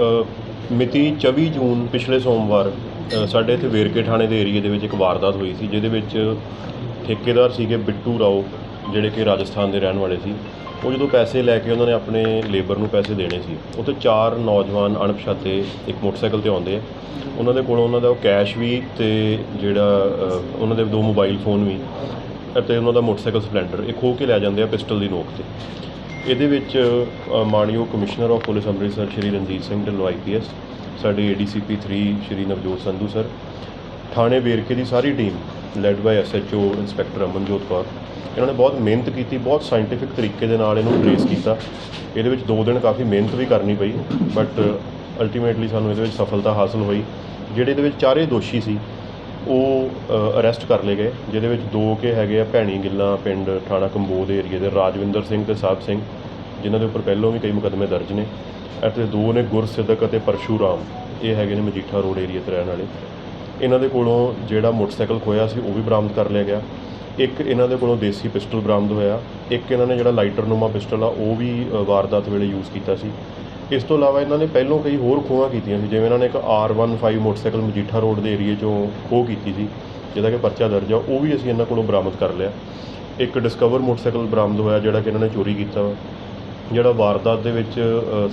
ਅ, ਮਿਤੀ 24 ਜੂਨ ਪਿਛਲੇ ਸੋਮਵਾਰ ਸਾਡੇ ਇੱਥੇ ਵੇਰਕੇ ਥਾਣੇ ਦੇ ਏਰੀਏ ਦੇ ਵਿੱਚ ਇੱਕ ਵਾਰਦਾਤ ਹੋਈ ਸੀ ਜਿਹਦੇ ਵਿੱਚ ਠੇਕੇਦਾਰ ਸੀਗੇ ਬਿੱਟੂ ਰਾਓ ਜਿਹੜੇ ਕਿ ਰਾਜਸਥਾਨ ਦੇ ਰਹਿਣ ਵਾਲੇ ਸੀ। ਉਹ ਜਦੋਂ ਪੈਸੇ ਲੈ ਕੇ ਉਹਨਾਂ ਨੇ ਆਪਣੇ ਲੇਬਰ ਨੂੰ ਪੈਸੇ ਦੇਣੇ ਸੀ ਉੱਥੇ ਚਾਰ ਨੌਜਵਾਨ ਅਣਪਛਾਤੇ ਇੱਕ ਮੋਟਰਸਾਈਕਲ ਤੇ ਆਉਂਦੇ ਆ। ਉਹਨਾਂ ਦੇ ਕੋਲੋਂ ਉਹਨਾਂ ਦਾ ਉਹ ਕੈਸ਼ ਵੀ ਤੇ ਜਿਹੜਾ ਉਹਨਾਂ ਦੇ ਦੋ ਮੋਬਾਈਲ ਫੋਨ ਵੀ ਅਤੇ ਉਹਨਾਂ ਦਾ ਮੋਟਰਸਾਈਕਲ ਸਪਲੈਂਡਰ ਇਹ ਖੋਹ ਕੇ ਲੈ ਜਾਂਦੇ ਆ ਪਿਸਟਲ ਦੀ ਨੋਕ ਤੇ। ਇਹਦੇ ਵਿੱਚ ਅ, commissioner of police Amritsar Shri Ranjit Singh Dhillon IPS ਸਾਡੇ ਏਡੀਸੀਪੀ 3 ਸ਼੍ਰੀ ਨਵਜੋਤ ਸੰਧੂ ਸਰ ਥਾਣੇ ਵੇਰਕੇ ਦੀ ਸਾਰੀ team led by SHO inspector Amanjot Kaur ਇਹਨਾਂ ਨੇ ਬਹੁਤ ਮਿਹਨਤ ਕੀਤੀ ਬਹੁਤ ਸਾਇੰਟੀਫਿਕ ਤਰੀਕੇ ਦੇ ਨਾਲ ਇਹਨੂੰ ਟ੍ਰੇਸ ਕੀਤਾ। ਇਹਦੇ ਵਿੱਚ 2 ਦਿਨ ਕਾਫੀ ਮਿਹਨਤ ਵੀ ਕਰਨੀ ਪਈ ਬਟ ਅਲਟੀਮੇਟਲੀ ਸਾਨੂੰ ਇਹਦੇ ਵਿੱਚ ਸਫਲਤਾ ਹਾਸਲ ਹੋਈ ਜਿਹੜੇ ਇਹਦੇ ਵਿੱਚ ਚਾਰੇ ਦੋਸ਼ੀ ਸੀ ਉਹ ਅਰੈਸਟ ਕਰ ਲਏ ਗਏ, ਜਿਹਦੇ ਵਿੱਚ ਦੋ ਕੇ ਹੈਗੇ ਆ ਭੈਣੀ ਗਿੱਲਾਂ ਪਿੰਡ ਥਾਣਾ ਕੰਬੋਦ ਏਰੀਏ ਦੇ ਰਾਜਵਿੰਦਰ ਸਿੰਘ ਤੇ ਸਾਹਿਬ ਸਿੰਘ, ਜਿਨ੍ਹਾਂ ਦੇ ਉੱਪਰ ਪਹਿਲਾਂ ਵੀ ਕਈ ਮੁਕੱਦਮੇ ਦਰਜ ਨੇ। ਅਤੇ ਦੋ ਨੇ ਗੁਰਸਿੱਧਕ ਅਤੇ ਪਰਸ਼ੂਰਾਮ, ਇਹ ਹੈਗੇ ਨੇ ਮਜੀਠਾ ਰੋਡ ਏਰੀਏ ਤੇ ਰਹਿਣ ਵਾਲੇ। ਇਹਨਾਂ ਦੇ ਕੋਲੋਂ ਜਿਹੜਾ ਮੋਟਰਸਾਈਕਲ ਖੋਇਆ ਸੀ, ਉਹ ਵੀ ਬਰਾਮਦ ਕਰ ਲਿਆ ਗਿਆ। ਇੱਕ ਇਹਨਾਂ ਦੇ ਕੋਲੋਂ ਦੇਸੀ ਪਿਸਟਲ ਬਰਾਮਦ ਹੋਇਆ। ਇੱਕ ਇਹਨਾਂ ਨੇ ਜਿਹੜਾ ਲਾਈਟਰ ਨੂਮਾ ਪਿਸਟਲ ਆ, ਉਹ ਵੀ ਵਾਰਦਾਤ ਵੇਲੇ ਯੂਜ਼ ਕੀਤਾ ਸੀ। ਇਸ ਤੋਂ ਇਲਾਵਾ ਇਹਨਾਂ ਨੇ ਪਹਿਲੋਂ ਕਈ ਹੋਰ ਖੋਹਾਂ ਕੀਤੀਆਂ ਸੀ, ਜਿਵੇਂ ਇਹਨਾਂ ਨੇ ਇੱਕ R15 ਮੋਟਰਸਾਈਕਲ ਮਜੀਠਾ ਰੋਡ ਦੇ ਏਰੀਏ 'ਚੋਂ ਖੋਹ ਕੀਤੀ ਸੀ, ਜਿਹਦਾ ਕਿ ਪਰਚਾ ਦਰਜ ਆ, ਉਹ ਵੀ ਅਸੀਂ ਇਹਨਾਂ ਕੋਲੋਂ ਬਰਾਮਦ ਕਰ ਲਿਆ। ਇੱਕ ਡਿਸਕਵਰ ਮੋਟਰਸਾਈਕਲ ਬਰਾਮਦ ਹੋਇਆ, ਜਿਹੜਾ ਕਿ ਇਹਨਾਂ ਨੇ ਚੋਰੀ ਕੀਤਾ ਵਾ। ਜਿਹੜਾ ਵਾਰਦਾਤ ਦੇ ਵਿੱਚ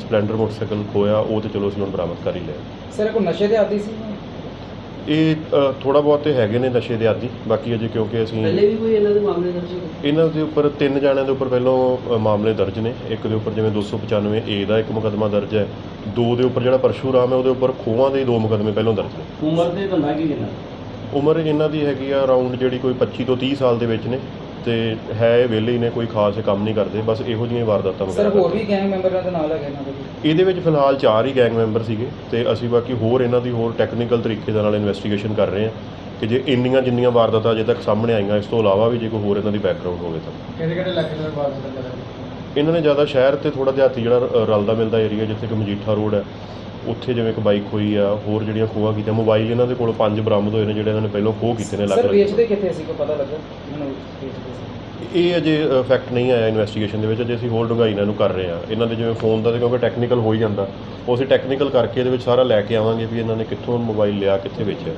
ਸਪਲੈਂਡਰ ਮੋਟਰਸਾਈਕਲ ਖੋਇਆ ਉਹ ਤੇ ਚਲੋ ਅਸੀਂ ਹੁਣ ਬਰਾਮਦ ਕਰ ਹੀ ਲਿਆ। ਸਰ ਕੋਈ ਨਸ਼ੇ ਦੇ ਆਦੀ ਸੀ? ਇਹ ਥੋੜਾ ਬਹੁਤ ਤੇ ਹੈਗੇ ਨੇ ਨਸ਼ੇ ਦੇ ਆਦੀ ਬਾਕੀ ਅਜੇ ਕਿਉਂਕਿ ਅਸੀਂ ਪਹਿਲੇ ਵੀ ਕੋਈ ਇਹਨਾਂ ਦੇ ਮਾਮਲੇ ਦਰਜ ਹੋਏ? ਇਹਨਾਂ ਦੇ ਉੱਪਰ ਤਿੰਨ ਜਣਿਆਂ ਦੇ ਉੱਪਰ ਪਹਿਲਾਂ ਅ, ਮਾਮਲੇ ਦਰਜ ਨੇ। ਇੱਕ ਦੇ ਉੱਪਰ ਜਿਵੇਂ 295 ਏ ਦਾ ਇੱਕ ਮੁਕੱਦਮਾ ਦਰਜ ਹੈ। ਦੋ ਦੇ ਉੱਪਰ ਜਿਹੜਾ ਪਰਸ਼ੂਰਾਮ ਹੈ ਉਹਦੇ ਉੱਪਰ ਖੋਹਾਂ ਦੇ ਹੀ ਦੋ ਮੁਕੱਦਮੇ ਪਹਿਲਾਂ ਦਰਜ ਨੇ। ਉਮਰ ਦੇ ਧੰਦਾ ਕੀ ਕਿੰਨਾ ਉਮਰ ਇਹਨਾਂ ਦੀ ਹੈਗੀ ਆ ਅਰਾਊਂਡ ਜਿਹੜੀ ਕੋਈ 25 ਤੋਂ 30 ਸਾਲ ਦੇ ਵਿੱਚ ਨੇ। ਤੇ ਹੈ ਇਹ ਵਿਹਲੇ ਹੀ ਨੇ ਕੋਈ ਖਾਸ ਕੰਮ ਨਹੀਂ ਕਰਦੇ ਬਸ ਇਹੋ ਜਿਹੀਆਂ ਵਾਰਦਾਤਾਂ ਸਰ ਵਗੈਰਾ ਹੋਰ। ਵੀ ਗੈਂਗ ਮੈਂਬਰਾਂ ਦੇ ਨਾਲ ਹੈਗੇ ਇਹਨਾਂ ਦੇ ਵੀ? ਇਹਦੇ ਵਿੱਚ ਫਿਲਹਾਲ ਚਾਰ ਹੀ ਗੈਂਗ ਮੈਂਬਰ ਸੀਗੇ ਤੇ ਅਸੀਂ ਬਾਕੀ ਹੋਰ ਇਹਨਾਂ ਦੀ ਹੋਰ ਟੈਕਨੀਕਲ ਤਰੀਕੇ ਦੇ ਨਾਲ ਇਨਵੈਸਟੀਗੇਸ਼ਨ ਕਰ ਰਹੇ ਹਾਂ ਕਿ ਜੇ ਇੰਨੀਆਂ ਜਿੰਨੀਆਂ ਵਾਰਦਾਤਾਂ ਅਜੇ ਤੱਕ ਸਾਹਮਣੇ ਆਈਆਂ ਇਸ ਤੋਂ ਇਲਾਵਾ ਵੀ ਜੇ ਕੋਈ ਹੋਰ ਇਹਨਾਂ ਦੀ ਬੈਕਗ੍ਰਾਉਂਡ ਹੋਵੇ ਤਾਂ ਕਿਹੜੇ ਕਿਹੜੇ ਇਲਾਕੇ ਦੇ ਬਾਅਦ ਕਰਾਂਗੇ ਇਹਨਾਂ ਨੇ ਜ਼ਿਆਦਾ ਸ਼ਹਿਰ ਤੇ ਥੋੜਾ ਦਿਹਾਤੀ ਜਿਹੜਾ ਰ- ਰਲਦਾ ਮਿਲਦਾ ਏਰੀਆ ਜਿੱਥੇ ਕਿ ਮਜੀਠਾ ਰੋਡ ਹੈ ਉੱਥੇ ਜਿਵੇਂ ਇੱਕ ਬਾਈਕ ਹੋਈ ਆ ਹੋਰ ਜਿਹੜੀਆਂ ਖੋਹਾਂ ਕੀਤੀਆਂ ਮੋਬਾਈਲ ਇਹਨਾਂ ਦੇ ਕੋਲ ਪੰਜ ਬਰਾਮਦ ਹੋਏ ਨੇ ਜਿਹੜੇ ਇਹਨਾਂ ਨੇ ਪਹਿਲਾਂ ਖੋਹ ਕੀਤੇ ਨੇ ਸਰ ਅਲੱਗ-ਅਲੱਗ ਵੇਚਦੇ ਕਿੱਥੇ ਸੀ? ਕੋਈ ਪਤਾ ਲੱਗਾ? ਇਹਨਾਂ ਨੂੰ ਵੇਚਦੇ ਸੀ। ਇਹ ਅਜੇ ਫੈਕਟ ਨਹੀਂ ਆਇਆ ਇਨਵੈਸਟੀਗੇਸ਼ਨ ਦੇ ਵਿੱਚ ਅਜੇ ਅਸੀਂ ਹੋਰ ਡੂੰਘਾਈ ਇਹਨੂੰ ਕਰ ਰਹੇ ਹਾਂ। ਇਹਨਾਂ ਦੇ ਜਿਵੇਂ ਫੋਨ ਦਾ ਤੇ ਕਿਉਂਕਿ ਟੈਕਨੀਕਲ ਹੋ ਹੀ ਜਾਂਦਾ ਉਹ ਅਸੀਂ ਟੈਕਨੀਕਲ ਕਰਕੇ ਇਹਦੇ ਵਿੱਚ ਸਾਰਾ ਲੈ ਕੇ ਆਵਾਂਗੇ ਵੀ ਇਹਨਾਂ ਨੇ ਕਿੱਥੋਂ ਮੋਬਾਈਲ ਲਿਆ ਕਿੱਥੇ ਵੇਚਿਆ।